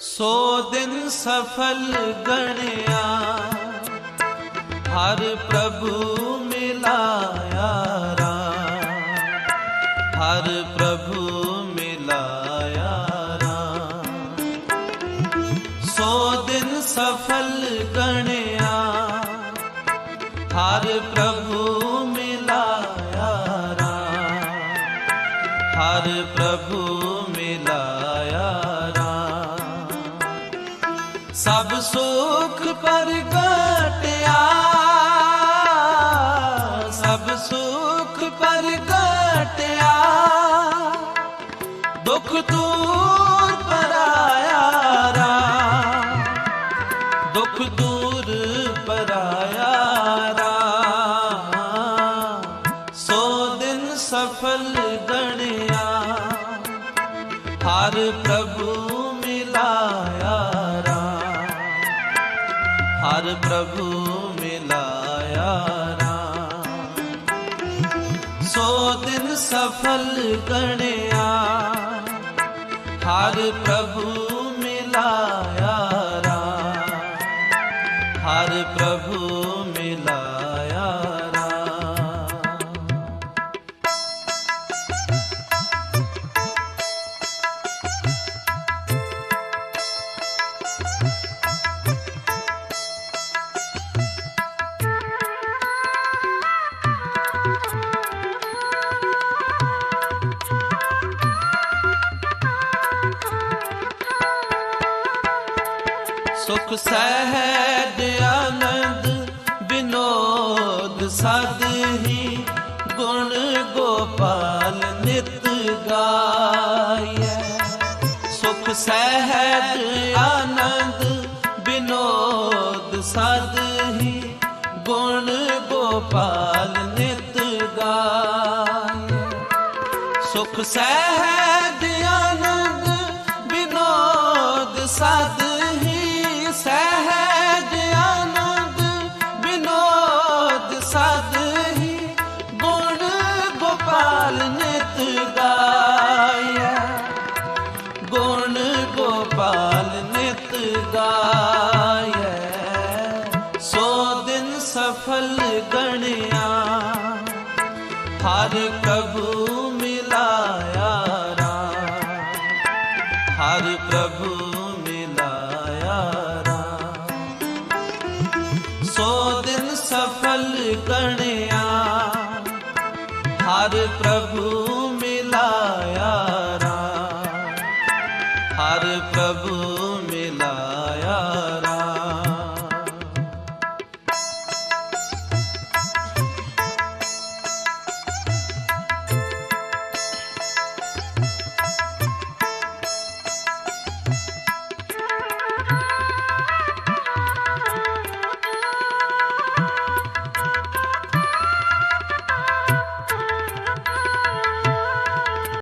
ਸੋ ਦਿਨ ਸਫਲ ਗਣਿਆ, ਹਰ ਪ੍ਰਭੂ ਮਿਲਾਇਆ ਰਾਮ। ਹਰ ਪ੍ਰਭੂ ਮਿਲਾਇਆ ਰਾਮ। ਸੋ ਦਿਨ ਸਫਲ ਗਣਿਆ, ਹਰ ਪ੍ਰਭੂ ਮਿਲਾਇਆ ਰਾਮ। ਹਰ ਪ੍ਰਭੂ ਸੁਖ ਪ੍ਰਗਟਿਆ। ਸਭ ਸੁਖ ਪ੍ਰਗਟਿਆ। ਦੁਖ ਦੂਰ ਪਰਾਇਆ ਰਾਮ ਦੁਖ ਦੂਰ ਪਰਾਇਆ ਰਾਮ ਸੋ ਦਿਨ ਸਫਲ ਗਣਿਆ। ਹਰ ਪ੍ਰਭੂ ਹਰ ਪ੍ਰਭੂ ਮਿਲਾਇਆ ਰਾਮ। ਸੋ ਦਿਨ ਸਫਲ ਗਣਿਆ ਹਰ ਪ੍ਰਭੂ ਮਿਲਾਇਆ ਰਾਮ। ਹਰ ਪ੍ਰਭੂ ਸੁਖ ਸਹਿਜ ਆਨੰਦ ਬਿਨੋਦ ਸਦ ਹੀ ਗੁਣ ਗੋਪਾਲ ਨਿਤ ਗਾਇਐ ਸੁਖ ਸਹਿਜ ਆਨੰਦ ਬਿਨੋਦ ਸਦ ਹੀ ਗੁਣ ਗੋਪਾਲ ਨਿਤ ਗਾਇਐ ਸੁਖ ਸਹਿਜ ਆਨੰਦ ਬਿਨੋਦ ਸਦ ਗੋਪਾਲ ਨਿਤ ਗਾਇਆ ਸੋ ਦਿਨ ਸਫਲ ਗਣਿਆ। ਹਰ ਪ੍ਰਭੂ ਮਿਲਾਇਆ ਰਾਮ, ਹਰ ਪ੍ਰਭੂ ਮਿਲਾਇਆ ਰਾਮ। ਸੋ ਦਿਨ ਸਫਲ ਗਣਿਆ, ਹਰ ਪ੍ਰਭੂ